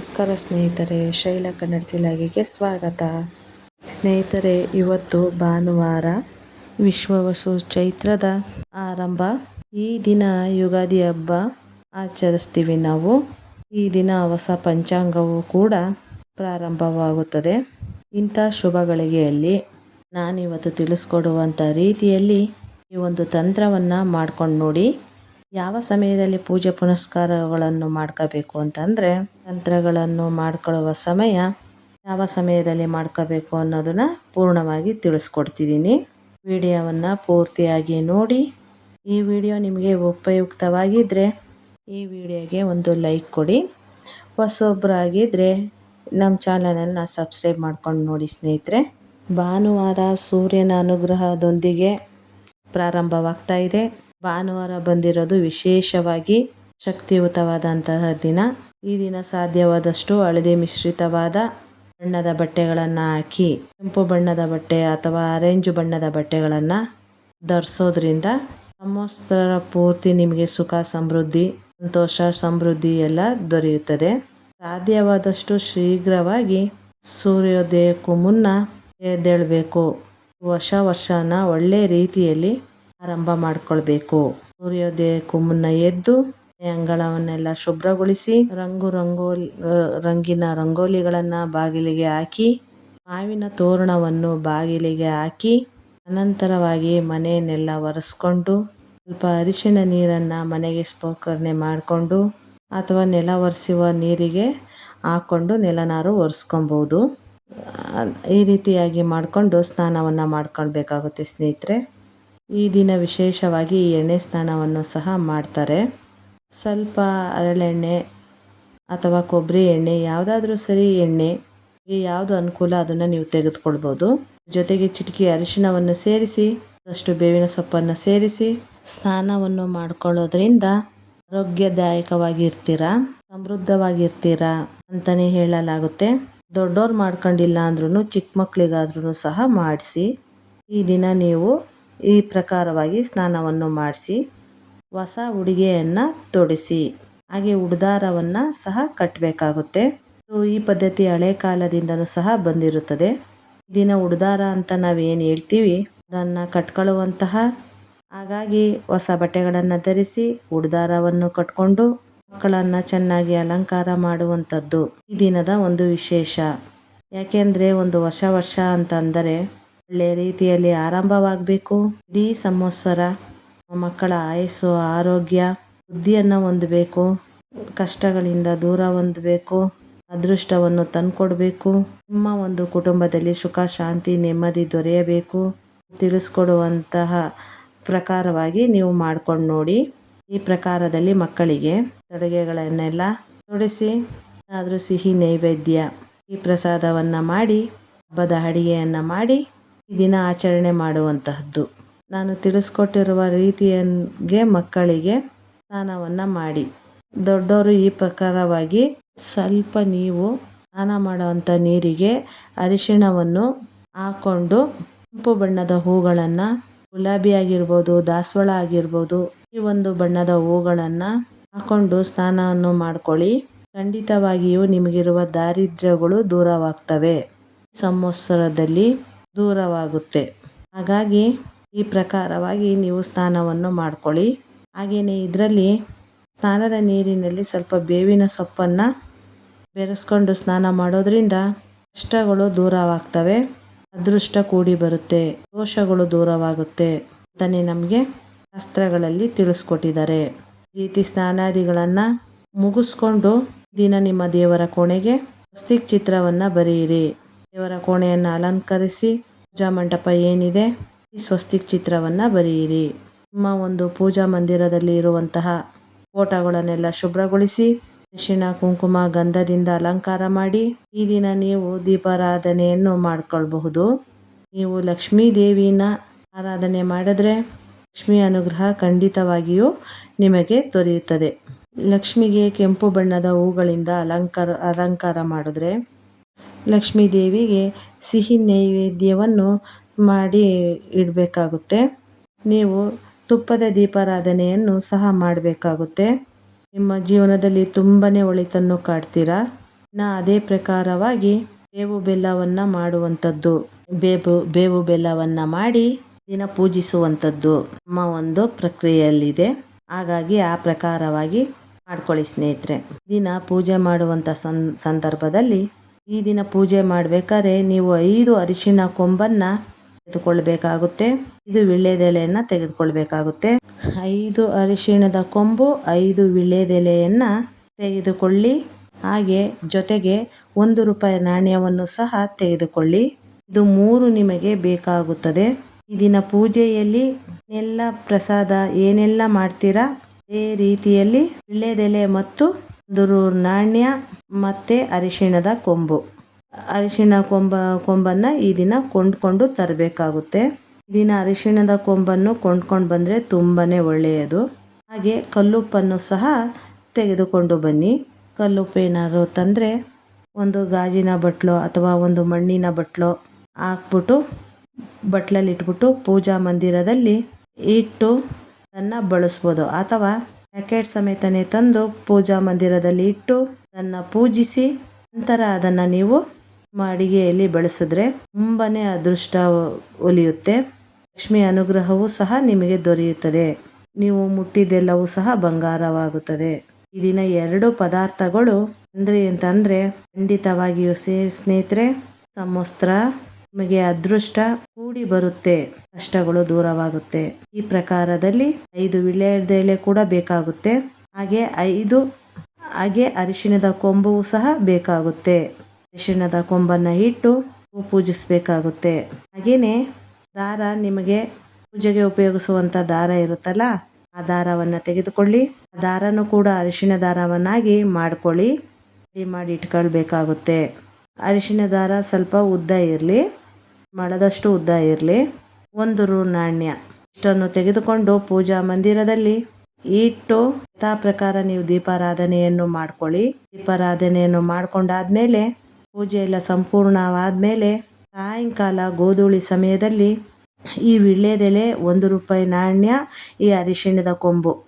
ನಮಸ್ಕಾರ ಸ್ನೇಹಿತರೆ, ಶೈಲ ಕನ್ನಡ ಜಿಲ್ಲಾಗಿಗೆ ಸ್ವಾಗತ. ಸ್ನೇಹಿತರೆ, ಇವತ್ತು ಭಾನುವಾರ ವಿಶ್ವವಸು ಚೈತ್ರದ ಆರಂಭ. ಈ ದಿನ ಯುಗಾದಿ ಹಬ್ಬ ಆಚರಿಸ್ತೀವಿ ನಾವು. ಈ ದಿನ ಹೊಸ ಪಂಚಾಂಗವು ಕೂಡ ಪ್ರಾರಂಭವಾಗುತ್ತದೆ. ಇಂಥ ಶುಭ ಗಳಿಗೆಯಲ್ಲಿ ನಾನಿವತ್ತು ತಿಳಿಸ್ಕೊಡುವಂಥ ರೀತಿಯಲ್ಲಿ ಈ ಒಂದು ತಂತ್ರವನ್ನು ಮಾಡ್ಕೊಂಡು ನೋಡಿ ಯಾವ ಸಮಯದಲ್ಲಿ ಪೂಜೆ ಪುನಸ್ಕಾರಗಳನ್ನು ಮಾಡ್ಕೋಬೇಕು ಅಂತಂದರೆ ತಂತ್ರಗಳನ್ನು ಮಾಡ್ಕೊಳ್ಳುವ ಸಮಯ ಯಾವ ಸಮಯದಲ್ಲಿ ಮಾಡ್ಕೋಬೇಕು ಅನ್ನೋದನ್ನು ಪೂರ್ಣವಾಗಿ ತಿಳಿಸ್ಕೊಡ್ತಿದ್ದೀನಿ. ವಿಡಿಯೋವನ್ನು ಪೂರ್ತಿಯಾಗಿ ನೋಡಿ. ಈ ವಿಡಿಯೋ ನಿಮಗೆ ಉಪಯುಕ್ತವಾಗಿದ್ದರೆ ಈ ವಿಡಿಯೋಗೆ ಒಂದು ಲೈಕ್ ಕೊಡಿ. ಹೊಸೊಬ್ಬರಾಗಿದ್ದರೆ ನಮ್ಮ ಚಾನಲನ್ನು ಸಬ್ಸ್ಕ್ರೈಬ್ ಮಾಡ್ಕೊಂಡು ನೋಡಿ ಸ್ನೇಹಿತರೆ. ಭಾನುವಾರ ಸೂರ್ಯನ ಅನುಗ್ರಹದೊಂದಿಗೆ ಪ್ರಾರಂಭವಾಗ್ತಾ ಇದೆ. ಭಾನುವಾರ ಬಂದಿರೋದು ವಿಶೇಷವಾಗಿ ಶಕ್ತಿಯುತವಾದಂತಹ ದಿನ. ಈ ದಿನ ಸಾಧ್ಯವಾದಷ್ಟು ಹಳದಿ ಮಿಶ್ರಿತವಾದ ಬಣ್ಣದ ಬಟ್ಟೆಗಳನ್ನು ಹಾಕಿ, ಕೆಂಪು ಬಣ್ಣದ ಬಟ್ಟೆ ಅಥವಾ ಆರೆಂಜ್ ಬಣ್ಣದ ಬಟ್ಟೆಗಳನ್ನು ಧರಿಸೋದ್ರಿಂದ ಸಮಸ್ತರ ಪೂರ್ತಿ ನಿಮಗೆ ಸುಖ, ಸಮೃದ್ಧಿ, ಸಂತೋಷ, ಸಮೃದ್ಧಿ ಎಲ್ಲ ದೊರೆಯುತ್ತದೆ. ಸಾಧ್ಯವಾದಷ್ಟು ಶೀಘ್ರವಾಗಿ ಸೂರ್ಯೋದಯಕ್ಕೂ ಮುನ್ನ ಎದ್ದೇಳಬೇಕು. ಹೊಸ ವರ್ಷನ ಒಳ್ಳೆ ರೀತಿಯಲ್ಲಿ ಆರಂಭ ಮಾಡ್ಕೊಳ್ಬೇಕು. ಸೂರ್ಯೋದಯಕ್ಕೂ ಮುನ್ನ ಎದ್ದು ಅಂಗಳವನ್ನೆಲ್ಲ ಶುಭ್ರಗೊಳಿಸಿ ರಂಗು ರಂಗೋಲಿ ರಂಗಿನ ರಂಗೋಲಿಗಳನ್ನು ಬಾಗಿಲಿಗೆ ಹಾಕಿ, ಮಾವಿನ ತೋರಣವನ್ನು ಬಾಗಿಲಿಗೆ ಹಾಕಿ, ಅನಂತರವಾಗಿ ಮನೆಯನ್ನೆಲ್ಲ ಒರೆಸ್ಕೊಂಡು, ಸ್ವಲ್ಪ ಅರಿಶಿಣ ನೀರನ್ನು ಮನೆಗೆ ಸ್ಪೋಕರಣೆ ಮಾಡಿಕೊಂಡು, ಅಥವಾ ನೆಲ ಒರೆಸುವ ನೀರಿಗೆ ಹಾಕ್ಕೊಂಡು ನೆಲನಾರು ಒರೆಸ್ಕೊಬೋದು ಈ ರೀತಿಯಾಗಿ ಮಾಡಿಕೊಂಡು ಸ್ನಾನವನ್ನು ಮಾಡ್ಕೊಳ್ಬೇಕಾಗುತ್ತೆ ಸ್ನೇಹಿತರೆ. ಈ ದಿನ ವಿಶೇಷವಾಗಿ ಎಣ್ಣೆ ಸ್ನಾನವನ್ನು ಸಹ ಮಾಡ್ತಾರೆ. ಸ್ವಲ್ಪ ಅರಳೆಣ್ಣೆ ಅಥವಾ ಕೊಬ್ಬರಿ ಎಣ್ಣೆ, ಯಾವುದಾದ್ರೂ ಸರಿ ಎಣ್ಣೆ ಯಾವುದು ಅನುಕೂಲ ಅದನ್ನು ನೀವು ತೆಗೆದುಕೊಳ್ಬೋದು. ಜೊತೆಗೆ ಚಿಟಿಕೆ ಅರಿಶಿಣವನ್ನು ಸೇರಿಸಿ, ಅಷ್ಟು ಬೇವಿನ ಸೊಪ್ಪನ್ನು ಸೇರಿಸಿ ಸ್ನಾನವನ್ನು ಮಾಡ್ಕೊಳ್ಳೋದ್ರಿಂದ ಆರೋಗ್ಯದಾಯಕವಾಗಿರ್ತೀರ, ಸಮೃದ್ಧವಾಗಿರ್ತೀರಾ ಅಂತಲೇ ಹೇಳಲಾಗುತ್ತೆ. ದೊಡ್ಡವ್ರು ಮಾಡ್ಕೊಂಡಿಲ್ಲ ಅಂದ್ರೂ ಚಿಕ್ಕ ಮಕ್ಕಳಿಗಾದ್ರೂ ಸಹ ಮಾಡಿಸಿ ಈ ದಿನ ನೀವು ಈ ಪ್ರಕಾರವಾಗಿ ಸ್ನಾನವನ್ನು ಮಾಡಿಸಿ, ಹೊಸ ಉಡುಗೆಯನ್ನು ತೊಡಿಸಿ, ಹಾಗೆ ಉಡ್ದಾರವನ್ನು ಸಹ ಕಟ್ಟಬೇಕಾಗುತ್ತೆ ಈ ಪದ್ಧತಿ ಹಳೆ ಕಾಲದಿಂದಲೂ ಸಹ ಬಂದಿರುತ್ತದೆ. ದಿನ ಉಡ್ದಾರ ಅಂತ ನಾವೇನು ಹೇಳ್ತೀವಿ? ಅದನ್ನು ಕಟ್ಕೊಳ್ಳುವಂತಹ, ಹಾಗಾಗಿ ಹೊಸ ಬಟ್ಟೆಗಳನ್ನು ಧರಿಸಿ ಉಡ್ದಾರವನ್ನು ಕಟ್ಕೊಂಡು ಮಕ್ಕಳನ್ನು ಚೆನ್ನಾಗಿ ಅಲಂಕಾರ ಮಾಡುವಂಥದ್ದು ಈ ದಿನದ ಒಂದು ವಿಶೇಷ. ಯಾಕೆಂದರೆ ಒಂದು ಹೊಸ ವರ್ಷ ಅಂತಂದರೆ ಒಳ್ಳೆಯ ರೀತಿಯಲ್ಲಿ ಆರಂಭವಾಗಬೇಕು. ಇಡೀ ಸಂವತ್ಸರ ಮಕ್ಕಳ ಆಯಸ್ಸು, ಆರೋಗ್ಯ, ಬುದ್ಧಿಯನ್ನು ಹೊಂದಬೇಕು. ಕಷ್ಟಗಳಿಂದ ದೂರ ಹೊಂದಬೇಕು. ಅದೃಷ್ಟವನ್ನು ತಂದುಕೊಡ್ಬೇಕು. ನಿಮ್ಮ ಒಂದು ಕುಟುಂಬದಲ್ಲಿ ಸುಖ, ಶಾಂತಿ, ನೆಮ್ಮದಿ ದೊರೆಯಬೇಕು. ತಿಳಿಸ್ಕೊಡುವಂತಹ ಪ್ರಕಾರವಾಗಿ ನೀವು ಮಾಡ್ಕೊಂಡು ನೋಡಿ. ಈ ಪ್ರಕಾರದಲ್ಲಿ ಮಕ್ಕಳಿಗೆ ಅಡುಗೆಗಳನ್ನೆಲ್ಲ ತೊಡಿಸಿ ಆದರೂ ಸಿಹಿ ನೈವೇದ್ಯ, ಈ ಪ್ರಸಾದವನ್ನು ಮಾಡಿ, ಹಬ್ಬದ ಅಡಿಗೆಯನ್ನು ಮಾಡಿ ದಿನ ಆಚರಣೆ ಮಾಡುವಂತಹದ್ದು. ನಾನು ತಿಳಿಸ್ಕೊಟ್ಟಿರುವ ರೀತಿಯಂಗೆ ಮಕ್ಕಳಿಗೆ ಸ್ನಾನವನ್ನು ಮಾಡಿ. ದೊಡ್ಡವರು ಈ ಪ್ರಕಾರವಾಗಿ ಸ್ವಲ್ಪ ನೀವು ಸ್ನಾನ ಮಾಡುವಂಥ ನೀರಿಗೆ ಅರಿಶಿಣವನ್ನು ಹಾಕ್ಕೊಂಡು ಕೆಂಪು ಬಣ್ಣದ ಹೂಗಳನ್ನು ಗುಲಾಬಿ ಆಗಿರ್ಬೋದು ದಾಸವಾಳ ಆಗಿರ್ಬೋದು, ಈ ಒಂದು ಬಣ್ಣದ ಹೂಗಳನ್ನು ಹಾಕ್ಕೊಂಡು ಸ್ನಾನವನ್ನು ಮಾಡ್ಕೊಳ್ಳಿ. ಖಂಡಿತವಾಗಿಯೂ ನಿಮಗಿರುವ ದಾರಿದ್ರ್ಯಗಳು ದೂರವಾಗ್ತವೆ. ಸಂವತ್ಸರದಲ್ಲಿ ದೂರವಾಗುತ್ತೆ. ಹಾಗಾಗಿ ಈ ಪ್ರಕಾರವಾಗಿ ನೀವು ಸ್ನಾನವನ್ನು ಮಾಡ್ಕೊಳ್ಳಿ. ಹಾಗೆಯೇ ಇದರಲ್ಲಿ ಸ್ನಾನದ ನೀರಿನಲ್ಲಿ ಸ್ವಲ್ಪ ಬೇವಿನ ಸೊಪ್ಪನ್ನು ಬೆರೆಸ್ಕೊಂಡು ಸ್ನಾನ ಮಾಡೋದ್ರಿಂದ ಕಷ್ಟಗಳು ದೂರವಾಗ್ತವೆ. ಅದೃಷ್ಟ ಕೂಡಿ ಬರುತ್ತೆ. ದೋಷಗಳು ದೂರವಾಗುತ್ತೆ ಅಂತಲೇ ನಮಗೆ ಶಾಸ್ತ್ರಗಳಲ್ಲಿ ತಿಳಿಸ್ಕೊಟ್ಟಿದ್ದಾರೆ. ರೀತಿ ಸ್ನಾನಾದಿಗಳನ್ನು ಮುಗಿಸ್ಕೊಂಡು ದಿನ ನಿಮ್ಮ ದೇವರ ಕೋಣೆಗೆ ಸ್ವಸ್ತಿಕ್ ಚಿತ್ರವನ್ನು ಬರೆಯಿರಿ. ದೇವರ ಕೋಣೆಯನ್ನು ಅಲಂಕರಿಸಿ ಪೂಜಾ ಮಂಟಪ ಏನಿದೆ, ಈ ಸ್ವಸ್ತಿಕ್ ಚಿತ್ರವನ್ನು ಬರೆಯಿರಿ. ನಿಮ್ಮ ಒಂದು ಪೂಜಾ ಮಂದಿರದಲ್ಲಿ ಇರುವಂತಹ ಫೋಟೋಗಳನ್ನೆಲ್ಲ ಶುಭ್ರಗೊಳಿಸಿ, ಅರಿಶಿಣ, ಕುಂಕುಮ, ಗಂಧದಿಂದ ಅಲಂಕಾರ ಮಾಡಿ, ಈ ದಿನ ನೀವು ದೀಪಾರಾಧನೆಯನ್ನು ಮಾಡ್ಕೊಳ್ಬಹುದು. ನೀವು ಲಕ್ಷ್ಮೀ ದೇವಿನ ಆರಾಧನೆ ಮಾಡಿದ್ರೆ ಲಕ್ಷ್ಮಿ ಅನುಗ್ರಹ ಖಂಡಿತವಾಗಿಯೂ ನಿಮಗೆ ದೊರೆಯುತ್ತದೆ. ಲಕ್ಷ್ಮಿಗೆ ಕೆಂಪು ಬಣ್ಣದ ಹೂಗಳಿಂದ ಅಲಂಕಾರ ಅಲಂಕಾರ ಮಾಡಿದ್ರೆ ಲಕ್ಷ್ಮೀ ದೇವಿಗೆ ಸಿಹಿ ನೈವೇದ್ಯವನ್ನು ಮಾಡಿ ಇಡಬೇಕಾಗುತ್ತೆ. ನೀವು ತುಪ್ಪದ ದೀಪಾರಾಧನೆಯನ್ನು ಸಹ ಮಾಡಬೇಕಾಗುತ್ತೆ. ನಿಮ್ಮ ಜೀವನದಲ್ಲಿ ತುಂಬಾ ಒಳಿತನ್ನು ಕಾಡ್ತೀರಾ? ನಾ ಅದೇ ಪ್ರಕಾರವಾಗಿ ಬೇವು ಬೆಲ್ಲವನ್ನು ಮಾಡುವಂಥದ್ದು. ಬೇವು ಬೇವು ಬೆಲ್ಲವನ್ನು ಮಾಡಿ ದಿನ ಪೂಜಿಸುವಂಥದ್ದು ನಮ್ಮ ಒಂದು ಪ್ರಕ್ರಿಯೆಯಲ್ಲಿದೆ. ಹಾಗಾಗಿ ಆ ಪ್ರಕಾರವಾಗಿ ಮಾಡ್ಕೊಳ್ಳಿ ಸ್ನೇಹಿತರೆ. ದಿನ ಪೂಜೆ ಮಾಡುವಂಥ ಸಂದರ್ಭದಲ್ಲಿ ಈ ದಿನ ಪೂಜೆ ಮಾಡಬೇಕಾದ್ರೆ ನೀವು ಐದು ಅರಿಶಿನ ಕೊಂಬನ್ನು ತೆಗೆದುಕೊಳ್ಬೇಕಾಗುತ್ತೆ ಇದು ವಿಳ್ಯದೆಲೆಯನ್ನ ತೆಗೆದುಕೊಳ್ಬೇಕಾಗುತ್ತೆ ಐದು ಅರಿಶಿಣದ ಕೊಂಬು, ಐದು ವಿಳ್ಯದೆಲೆಯನ್ನ ತೆಗೆದುಕೊಳ್ಳಿ. ಹಾಗೆ ಜೊತೆಗೆ ಒಂದು ರೂಪಾಯಿ ನಾಣ್ಯವನ್ನು ಸಹ ತೆಗೆದುಕೊಳ್ಳಿ. ಇದು ಮೂರು ನಿಮಗೆ ಬೇಕಾಗುತ್ತದೆ. ಈ ದಿನ ಪೂಜೆಯಲ್ಲಿ ಎಲ್ಲ ಪ್ರಸಾದ, ಏನೆಲ್ಲ ಮಾಡ್ತೀರಾ? ಅದೇ ರೀತಿಯಲ್ಲಿ ವಿಳ್ಯದೆಲೆ ಮತ್ತು ಒಂದು ನಾಣ್ಯ. ಮತ್ತೆ ಅರಿಶಿಣದ ಕೊಂಬು. ಅರಿಶಿಣ ಕೊಂಬ, ಕೊಂಬನ್ನ ಈ ದಿನ ಕೊಂಡ್ಕೊಂಡು ತರಬೇಕಾಗುತ್ತೆ. ಈ ದಿನ ಅರಿಶಿಣದ ಕೊಂಬನ್ನು ಕೊಂಡ್ಕೊಂಡು ಬಂದರೆ ತುಂಬಾ ಒಳ್ಳೆಯದು. ಹಾಗೆ ಕಲ್ಲುಪ್ಪನ್ನು ಸಹ ತೆಗೆದುಕೊಂಡು ಬನ್ನಿ. ಕಲ್ಲುಪ್ಪು ಏನಾದ್ರು ತಂದರೆ ಒಂದು ಗಾಜಿನ ಬಟ್ಲು ಅಥವಾ ಒಂದು ಮಣ್ಣಿನ ಬಟ್ಲು ಹಾಕ್ಬಿಟ್ಟು ಬಟ್ಲಲ್ಲಿ ಇಟ್ಬಿಟ್ಟು ಪೂಜಾ ಮಂದಿರದಲ್ಲಿ ಇಟ್ಟು ಅದನ್ನು ಬಳಸ್ಬೋದು. ಅಥವಾ ಪ್ಯಾಕೆಟ್ ಸಮೇತನೇ ತಂದು ಪೂಜಾ ಮಂದಿರದಲ್ಲಿ ಇಟ್ಟು ಅದನ್ನು ಪೂಜಿಸಿ, ನಂತರ ಅದನ್ನು ನೀವು ನಿಮ್ಮ ಅಡಿಗೆಯಲ್ಲಿ ಬಳಸಿದ್ರೆ ತುಂಬಾ ಅದೃಷ್ಟ ಒಲಿಯುತ್ತೆ. ಲಕ್ಷ್ಮಿ ಅನುಗ್ರಹವೂ ಸಹ ನಿಮಗೆ ದೊರೆಯುತ್ತದೆ. ನೀವು ಮುಟ್ಟಿದ್ದೆಲ್ಲವೂ ಸಹ ಬಂಗಾರವಾಗುತ್ತದೆ. ಈ ದಿನ ಎರಡು ಪದಾರ್ಥಗಳು ಅಂದರೆ ಅಂತಂದ್ರೆ ಖಂಡಿತವಾಗಿಯೂ ಸೇ, ಸ್ನೇಹಿತರೆ ಸಮವಸ್ತ್ರ ನಿಮಗೆ ಅದೃಷ್ಟ ಕೂಡಿ ಬರುತ್ತೆ. ಕಷ್ಟಗಳು ದೂರವಾಗುತ್ತೆ. ಈ ಪ್ರಕಾರದಲ್ಲಿ ಐದು ವಿಳ್ಯದೆಲೆ ಕೂಡ ಬೇಕಾಗುತ್ತೆ. ಹಾಗೆ ಐದು ಹಾಗೆ ಅರಿಶಿಣದ ಕೊಂಬವು ಸಹ ಬೇಕಾಗುತ್ತೆ. ಅರಿಶಿಣದ ಕೊಂಬನ್ನ ಇಟ್ಟು ಪೂಜಿಸಬೇಕಾಗುತ್ತೆ. ಹಾಗೇನೆ ದಾರ ನಿಮಗೆ ಪೂಜೆಗೆ ಉಪಯೋಗಿಸುವಂತ ದಾರ ಇರುತ್ತಲ್ಲ, ಆ ದಾರವನ್ನ ತೆಗೆದುಕೊಳ್ಳಿ. ಆ ದಾರನು ಕೂಡ ಅರಿಶಿಣ ದಾರವನ್ನಾಗಿ ಮಾಡ್ಕೊಳ್ಳಿ. ರೆಡಿ ಮಾಡಿ ಇಟ್ಕೊಳ್ಬೇಕಾಗುತ್ತೆ. ಅರಿಶಿನ ದಾರ ಸ್ವಲ್ಪ ಉದ್ದ ಇರಲಿ, ಮಳದಷ್ಟು ಉದ್ದ ಇರಲಿ. ಒಂದು ರು ನಾಣ್ಯ ಇಷ್ಟನ್ನು ತೆಗೆದುಕೊಂಡು ಪೂಜಾ ಮಂದಿರದಲ್ಲಿ ಇಟ್ಟು ಯಥಾ ಪ್ರಕಾರ ನೀವು ದೀಪಾರಾಧನೆಯನ್ನು ಮಾಡ್ಕೊಳ್ಳಿ. ದೀಪಾರಾಧನೆಯನ್ನು ಮಾಡ್ಕೊಂಡಾದ್ಮೇಲೆ, ಪೂಜೆ ಎಲ್ಲ ಸಂಪೂರ್ಣವಾದ್ಮೇಲೆ, ಸಾಯಂಕಾಲ ಗೋಧೂಳಿ ಸಮಯದಲ್ಲಿ ಈ ವಿಳ್ಯದೆಲೆ ಒಂದು ರೂಪಾಯಿ ನಾಣ್ಯ, ಈ ಅರಿಶಿಣದ ಕೊಂಬು.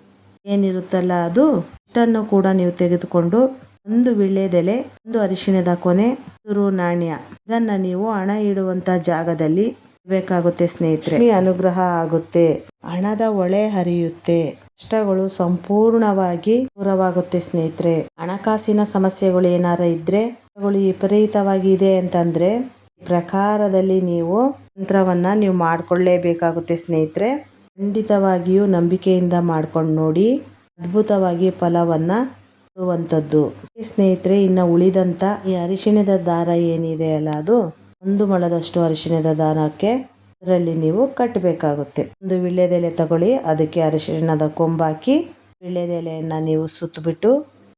ಏನಿರುತ್ತಲ್ಲ ಅದು, ಇಷ್ಟನ್ನು ಕೂಡ ನೀವು ತೆಗೆದುಕೊಂಡು ಒಂದು ವಿಳ್ಯದೆಲೆ, ಒಂದು ಅರಿಶಿಣದ ಕೊನೆ ತುರು ನಾಣ್ಯ. ಇದನ್ನ ನೀವು ಹಣ ಇಡುವಂತ ಜಾಗದಲ್ಲಿ ಬೇಕಾಗುತ್ತೆ ಸ್ನೇಹಿತರೆ. ಅನುಗ್ರಹ ಆಗುತ್ತೆ. ಹಣದ ಒಳೆ ಹರಿಯುತ್ತೆ. ಕಷ್ಟಗಳು ಸಂಪೂರ್ಣವಾಗಿ ದೂರವಾಗುತ್ತೆ ಸ್ನೇಹಿತರೆ. ಹಣಕಾಸಿನ ಸಮಸ್ಯೆಗಳು ಏನಾರ ಇದ್ರೆ ವಿಪರೀತವಾಗಿ ಇದೆ ಅಂತಂದ್ರೆ ಪ್ರಕಾರದಲ್ಲಿ ನೀವು ತಂತ್ರವನ್ನ ನೀವು ಮಾಡ್ಕೊಳ್ಳೇಬೇಕಾಗುತ್ತೆ ಸ್ನೇಹಿತರೆ. ಖಂಡಿತವಾಗಿಯೂ ನಂಬಿಕೆಯಿಂದ ಮಾಡ್ಕೊಂಡು ನೋಡಿ, ಅದ್ಭುತವಾಗಿ ಫಲವನ್ನ ಕೊಡುವಂಥದ್ದು. ಸ್ನೇಹಿತರೆ, ಇನ್ನು ಉಳಿದಂತ ಈ ಅರಿಶಿಣದ ದಾರ ಏನಿದೆ ಅಲ್ಲ ಅದು? ಒಂದು ಮೊಳದಷ್ಟು ಅರಿಶಿಣದ ದಾರಕ್ಕೆ ಅದರಲ್ಲಿ ನೀವು ಕಟ್ಟಬೇಕಾಗುತ್ತೆ. ಒಂದು ವಿಳ್ಯದೆಲೆ ತಗೊಳ್ಳಿ, ಅದಕ್ಕೆ ಅರಿಶಿಣದ ಕೊಂಬಾಕಿ ವಿಳ್ಯದೆಲೆಯನ್ನು ನೀವು ಸುತ್ತಬಿಟ್ಟು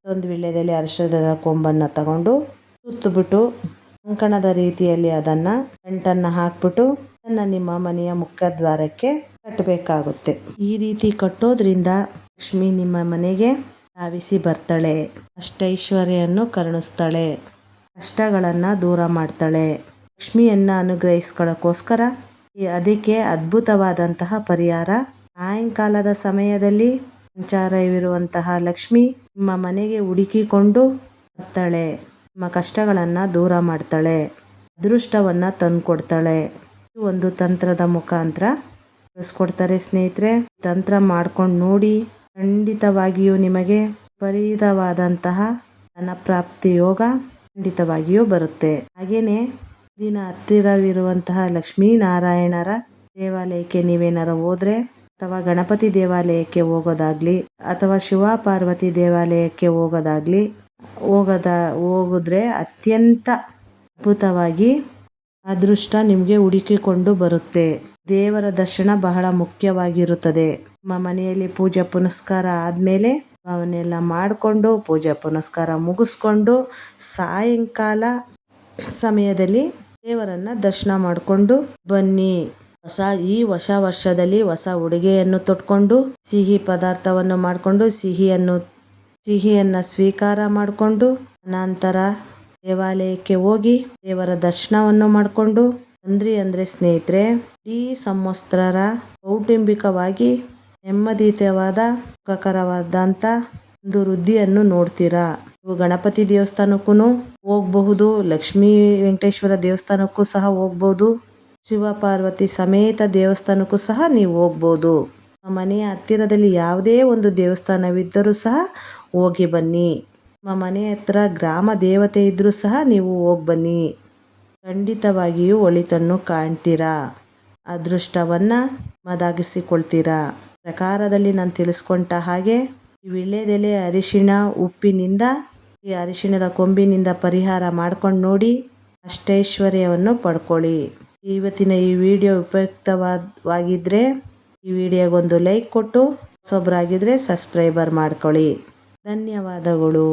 ಒಂದು ವಿಳ್ಯದೆಲೆ ಅರಿಶಿಣದ ಕೊಂಬನ್ನು ತಗೊಂಡು ಸುತ್ತಬಿಟ್ಟು ಕಂಕಣದ ರೀತಿಯಲ್ಲಿ ಅದನ್ನು ಗಂಟನ್ನು ಹಾಕ್ಬಿಟ್ಟು, ಅದನ್ನು ನಿಮ್ಮ ಮನೆಯ ಮುಖದ್ವಾರಕ್ಕೆ ಕಟ್ಟಬೇಕಾಗುತ್ತೆ. ಈ ರೀತಿ ಕಟ್ಟೋದ್ರಿಂದ ಲಕ್ಷ್ಮಿ ನಿಮ್ಮ ಮನೆಗೆ ಧಾವಿಸಿ ಬರ್ತಾಳೆ. ಅಷ್ಟೈಶ್ವರ್ಯನ್ನು ಕರುಣಿಸ್ತಾಳೆ. ಕಷ್ಟಗಳನ್ನು ದೂರ ಮಾಡ್ತಾಳೆ. ಲಕ್ಷ್ಮಿಯನ್ನು ಅನುಗ್ರಹಿಸ್ಕೊಳ್ಳೋಕ್ಕೋಸ್ಕರ ಅದಕ್ಕೆ ಅದ್ಭುತವಾದಂತಹ ಪರಿಹಾರ. ಸಾಯಂಕಾಲದ ಸಮಯದಲ್ಲಿ ಸಂಚಾರವಿರುವಂತಹ ಲಕ್ಷ್ಮಿ ನಿಮ್ಮ ಮನೆಗೆ ಹುಡುಕಿಕೊಂಡು ಬರ್ತಾಳೆ. ನಿಮ್ಮ ಕಷ್ಟಗಳನ್ನು ದೂರ ಮಾಡ್ತಾಳೆ. ಅದೃಷ್ಟವನ್ನ ಇದು ಒಂದು ತಂತ್ರದ ಮುಖಾಂತರ ತಿಳಿಸ್ಕೊಡ್ತಾರೆ ಸ್ನೇಹಿತರೆ. ತಂತ್ರ ಮಾಡ್ಕೊಂಡು ನೋಡಿ ಖಂಡಿತವಾಗಿಯೂ ನಿಮಗೆ ವಿಪರೀತವಾದಂತಹ ಧನಪ್ರಾಪ್ತಿ ಯೋಗ ಖಂಡಿತವಾಗಿಯೂ ಬರುತ್ತೆ. ಹಾಗೇನೆ ದಿನ ಹತ್ತಿರವಿರುವಂತಹ ಲಕ್ಷ್ಮೀ ನಾರಾಯಣರ ದೇವಾಲಯಕ್ಕೆ ನೀವೇನಾರ ಹೋದ್ರೆ, ಅಥವಾ ಗಣಪತಿ ದೇವಾಲಯಕ್ಕೆ ಹೋಗೋದಾಗ್ಲಿ, ಅಥವಾ ಶಿವ ಪಾರ್ವತಿ ದೇವಾಲಯಕ್ಕೆ ಹೋಗೋದಾಗ್ಲಿ, ಹೋಗದ, ಹೋಗಿದ್ರೆ ಅತ್ಯಂತ ಅದ್ಭುತವಾಗಿ ಅದೃಷ್ಟ ನಿಮಗೆ ಹುಡುಕಿಕೊಂಡು ಬರುತ್ತೆ. ದೇವರ ದರ್ಶನ ಬಹಳ ಮುಖ್ಯವಾಗಿರುತ್ತದೆ. ನಮ್ಮ ಮನೆಯಲ್ಲಿ ಪೂಜೆ ಪುನಸ್ಕಾರ ಆದಮೇಲೆ ಅವನ್ನೆಲ್ಲ ಮಾಡಿಕೊಂಡು, ಪೂಜೆ ಪುನಸ್ಕಾರ ಮುಗಿಸ್ಕೊಂಡು, ಸಾಯಂಕಾಲ ಸಮಯದಲ್ಲಿ ದೇವರನ್ನ ದರ್ಶನ ಮಾಡಿಕೊಂಡು ಬನ್ನಿ. ಹೊಸ ಈ ಹೊಸ ವರ್ಷದಲ್ಲಿ ಹೊಸ ಉಡುಗೆಯನ್ನು ತೊಟ್ಕೊಂಡು, ಸಿಹಿ ಪದಾರ್ಥವನ್ನು ಮಾಡಿಕೊಂಡು, ಸಿಹಿಯನ್ನು, ಸಿಹಿಯನ್ನ ಸ್ವೀಕಾರ ಮಾಡಿಕೊಂಡು ನಂತರ ದೇವಾಲಯಕ್ಕೆ ಹೋಗಿ ದೇವರ ದರ್ಶನವನ್ನು ಮಾಡಿಕೊಂಡು, ಅಂದ್ರಿ ಅಂದ್ರೆ ಸ್ನೇಹಿತರೆ, ಈ ಸಂವತ್ಸರ ಕೌಟುಂಬಿಕವಾಗಿ ನೆಮ್ಮದಿತವಾದ ಸುಖಕರವಾದಂಥ ಒಂದು ವೃದ್ಧಿಯನ್ನು ನೋಡ್ತೀರಾ? ಗಣಪತಿ ದೇವಸ್ಥಾನಕ್ಕೂ ಹೋಗಬಹುದು, ಲಕ್ಷ್ಮೀ ವೆಂಕಟೇಶ್ವರ ದೇವಸ್ಥಾನಕ್ಕೂ ಸಹ ಹೋಗ್ಬೋದು ಶಿವ ಪಾರ್ವತಿ ಸಮೇತ ದೇವಸ್ಥಾನಕ್ಕೂ ಸಹ ನೀವು ಹೋಗ್ಬೋದು ನಮ್ಮ ಮನೆಯ ಹತ್ತಿರದಲ್ಲಿ ಯಾವುದೇ ಒಂದು ದೇವಸ್ಥಾನವಿದ್ದರೂ ಸಹ ಹೋಗಿ ಬನ್ನಿ. ನಮ್ಮ ಮನೆ ಹತ್ರ ಗ್ರಾಮ ದೇವತೆ ಇದ್ದರೂ ಸಹ ನೀವು ಹೋಗಿ ಬನ್ನಿ. ಖಂಡಿತವಾಗಿಯೂ ಒಳಿತನ್ನು ಕಾಣ್ತೀರಾ? ಅದೃಷ್ಟವನ್ನು ಮದಾಗಿಸಿಕೊಳ್ತೀರಾ? ಪ್ರಕಾರದಲ್ಲಿ ನಾನು ತಿಳಿಸ್ಕೊಂಡ ಹಾಗೆ ವಿಳ್ಯದೆಲೆ ಅರಿಶಿಣ ಉಪ್ಪಿನಿಂದ ಈ ಅರಿಶಿಣದ ಕೊಂಬಿನಿಂದ ಪರಿಹಾರ ಮಾಡ್ಕೊಂಡು ನೋಡಿ ಅಷ್ಟೈಶ್ವರ್ಯವನ್ನು ಪಡ್ಕೊಳ್ಳಿ. ಇವತ್ತಿನ ಈ ವಿಡಿಯೋ ಉಪಯುಕ್ತವಾಗಿದ್ದರೆ ಈ ವಿಡಿಯೋಗೊಂದು ಲೈಕ್ ಕೊಟ್ಟು ಹೊಸೊಬ್ಬರಾಗಿದ್ದರೆ ಸಬ್ಸ್ಕ್ರೈಬರ್ ಮಾಡ್ಕೊಳ್ಳಿ. ಧನ್ಯವಾದಗಳು.